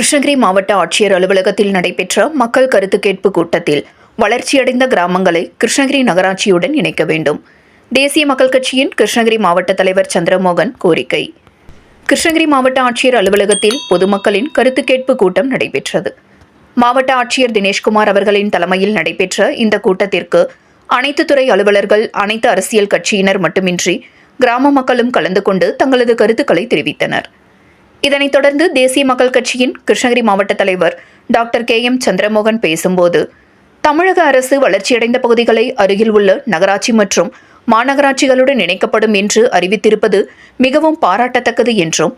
கிருஷ்ணகிரி மாவட்ட ஆட்சியர் அலுவலகத்தில் நடைபெற்ற மக்கள் கருத்து கேட்பு கூட்டத்தில் வளர்ச்சியடைந்த கிராமங்களை கிருஷ்ணகிரி நகராட்சியுடன் இணைக்க வேண்டும். தேசிய மக்கள் கட்சியின் கிருஷ்ணகிரி மாவட்ட தலைவர் சந்திரமோகன் கோரிக்கை. கிருஷ்ணகிரி மாவட்ட ஆட்சியர் அலுவலகத்தில் பொதுமக்களின் கருத்து கேட்பு கூட்டம் நடைபெற்றது. மாவட்ட ஆட்சியர் தினேஷ்குமார் அவர்களின் தலைமையில் நடைபெற்ற இந்த கூட்டத்திற்கு அனைத்து துறை அலுவலர்கள் அனைத்து அரசியல் கட்சியினர் மட்டுமின்றி கிராம மக்களும் கலந்து கொண்டு தங்களது கருத்துக்களை தெரிவித்தனர். இதனைத் தொடர்ந்து தேசிய மக்கள் கட்சியின் கிருஷ்ணகிரி மாவட்ட தலைவர் டாக்டர் கே எம் சந்திரமோகன் பேசும்போது தமிழக அரசு வளர்ச்சியடைந்த பகுதிகளை அருகில் உள்ள நகராட்சி மற்றும் மாநகராட்சிகளுடன் இணைக்கப்படும் என்று அறிவித்திருப்பது மிகவும் பாராட்டத்தக்கது என்றும்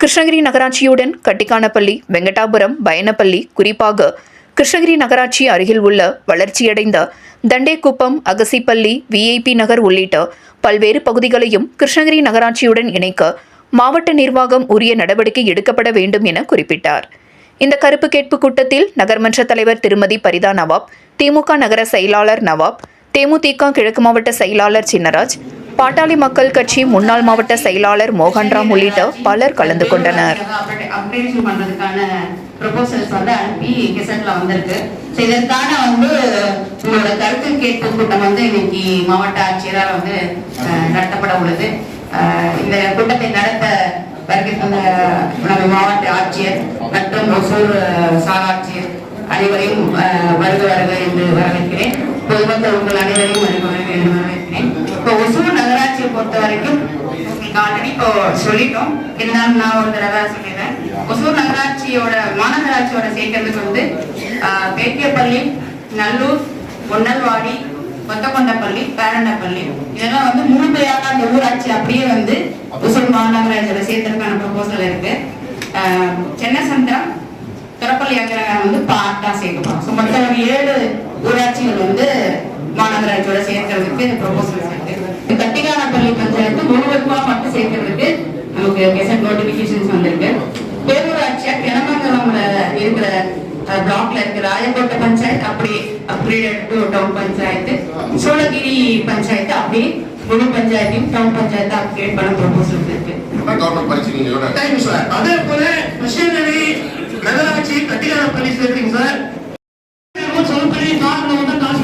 கிருஷ்ணகிரி நகராட்சியுடன் கட்டிக்கானப்பள்ளி வெங்கடாபுரம் பயணப்பள்ளி குறிப்பாக கிருஷ்ணகிரி நகராட்சி அருகில் உள்ள வளர்ச்சியடைந்த தண்டேக்குப்பம் அகசிப்பள்ளி விஐபி நகர் உள்ளிட்ட பல்வேறு பகுதிகளையும் கிருஷ்ணகிரி நகராட்சியுடன் இணைக்க மாவட்ட நிர்வாகம் உரிய நடவடிக்கை எடுக்கப்பட வேண்டும் என குறிப்பிட்டார். இந்த கருப்பு கேட்பு கூட்டத்தில் நகர்மன்ற தலைவர் திருமதி பரிதா நவாப் திமுக நகர செயலாளர் நவாப் தேமுதிக கிழக்கு மாவட்ட செயலாளர் சின்னராஜ் பாட்டாளி மக்கள் கட்சி முன்னாள் மாவட்ட செயலாளர் மோகன்ராம் உள்ளிட்ட பலர் கலந்து கொண்டனர். ப்ரொபோசல்ஸ் வந்து அனுப்பி கெசட்ல வந்திருக்கு ஸோ இதற்கான வந்து உங்களோட கருத்து கேட்பு கூட்டம் வந்து இன்னைக்கு மாவட்ட ஆட்சியரால் வந்து நடத்தப்பட உள்ளது அந்த நமது மாவட்ட ஆட்சியர் மற்றும் ஒசூர் சாராட்சியர் அனைவரையும் வருக வருக என்று வரவேற்கிறேன். பொதுமக்கள் உங்கள் அனைவரையும் வருக வருக என்று வரவேற்கிறேன். இப்போ ஒசூர் நகராட்சியை பொறுத்த வரைக்கும் ஆல்ரெடி இப்போ சொல்லிட்டோம். இருந்தாலும் நான் ஒரு தடவை சொல்லிடுறேன். ஒசூர் நகராட்சியோட மாநகராட்சியோட சேர்க்கறதுக்கு வந்து ஆஹ், பேக்கியப்பள்ளி நல்லூர் பொன்னல்வாடி கொத்தக்கொண்டப்பள்ளி பேரண்டப்பள்ளி. இதெல்லாம் வந்து முழுமையாக அந்த ஊராட்சி அப்படியே வந்து ஒசூர் மாநகராட்சியோட சேர்த்ததுக்கான ப்ரொபோசல் இருக்கு. ஆஹ், சென்னசந்திரம் திறப்பள்ளி அக்கரகம் வந்து பார்ட்டா சேர்க்கப்படும் ஸோ மொத்தம் ஒரு ஏழு ஊராட்சிகள் வந்து மாநகராட்சியோட சேர்க்கறதுக்கு ப்ரொபோசல் இருக்கு. கட்டிகானப்பள்ளி பஞ்சாயத்து முழுவதுமா மட்டும் சேர்க்கறதுக்கு நமக்கு கெசட் நோட்டிபிகேஷன்ஸ் வந்திருக்கு. பேரூராட்சியா கிளமங்கலம்ல இருக்கிற பிளாக்ல இருக்கிற ராயக்கோட்டை பஞ்சாயத்து அப்படி upgraded to town panchayat Soolagiri panchayat அப்படி முழு பஞ்சாயத்தையும் டவுன் பஞ்சாயத்து அப்கிரேட் பண்ண ப்ரொபோசல்ஸ் இருக்கு. அதே போல கிருஷ்ணகிரி நகராட்சி கட்டிகார பள்ளி சேர்க்குறீங்க சார் சொல்லப்படி காரணம் வந்து காசு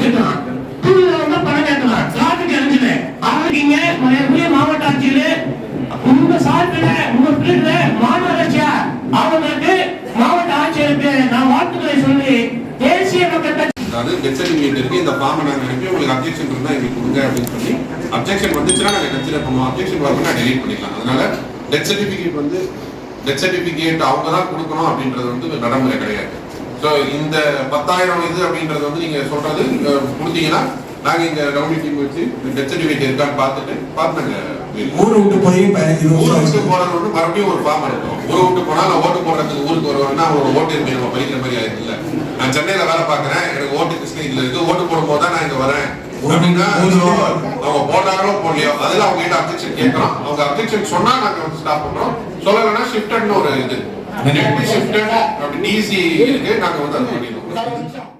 வந்து டெத் சர்டிஃபிகேட் இருக்கு இந்த ஃபார்மை நாங்கள் அனுப்பி உங்களுக்கு அப்ஜெக்ஷன் இருந்தால் எங்களுக்கு கொடுங்க அப்படின்னு சொல்லி அப்ஜெக்ஷன் வந்துச்சுன்னா நாங்கள் கன்சிடர் பண்ணுவோம்? அப்ஜெக்ஷன் வரணும்னா டெலிட் பண்ணிக்கலாம். அதனால டெத் சர்டிஃபிகேட் வந்து டெத் சர்டிஃபிகேட் அவங்க தான் கொடுக்கணும் அப்படின்றது வந்து நடைமுறை கிடையாது. ஸோ இந்த பத்தாயிரம் இது அப்படின்றது வந்து நீங்கள் சொல்றது கொடுத்தீங்கன்னா நாங்கள் இங்கே கவர்மெண்ட் டீம் வச்சு டெத் சர்டிஃபிகேட் இருக்கான்னு பார்த்துட்டு பார்த்து நாங்கள் ஊரை விட்டு போய் பதினஞ்சு ஊரை விட்டு போறது வந்து மறுபடியும் ஒரு ஃபார்ம் இருக்கும் ஊரை விட்டு போனா நான் ஓட்டு போடுறதுக்கு ஊருக்கு வருவேன்னா ஒரு ஓட்டு இருக்கு நம்ம படிக்கிற மாதிரி ஆயிடுச்சு இல்ல நான் சென்னையில வேலை பார்க்கறேன். எனக்கு ஓட்டு கிருஷ்ணகிரியில இருக்கு. ஓட்டு போடும் போது தான் நான் இங்க வரேன். அப்படின்னா அவங்க போட்டாங்களோ போடலையோ அதுல அவங்க கிட்ட அப்ஜெக்ஷன் கேட்கறோம் அவங்க அப்ஜெக்ஷன் சொன்னா நாங்க வந்து ஸ்டாப் பண்றோம். சொல்லலைன்னா ஷிஃப்டட்னு ஒரு இது. ஷிஃப்டட் அப்படின்னு ஈஸி இருக்கு. நாங்க வந்து அது பண்ணிடுவோம்.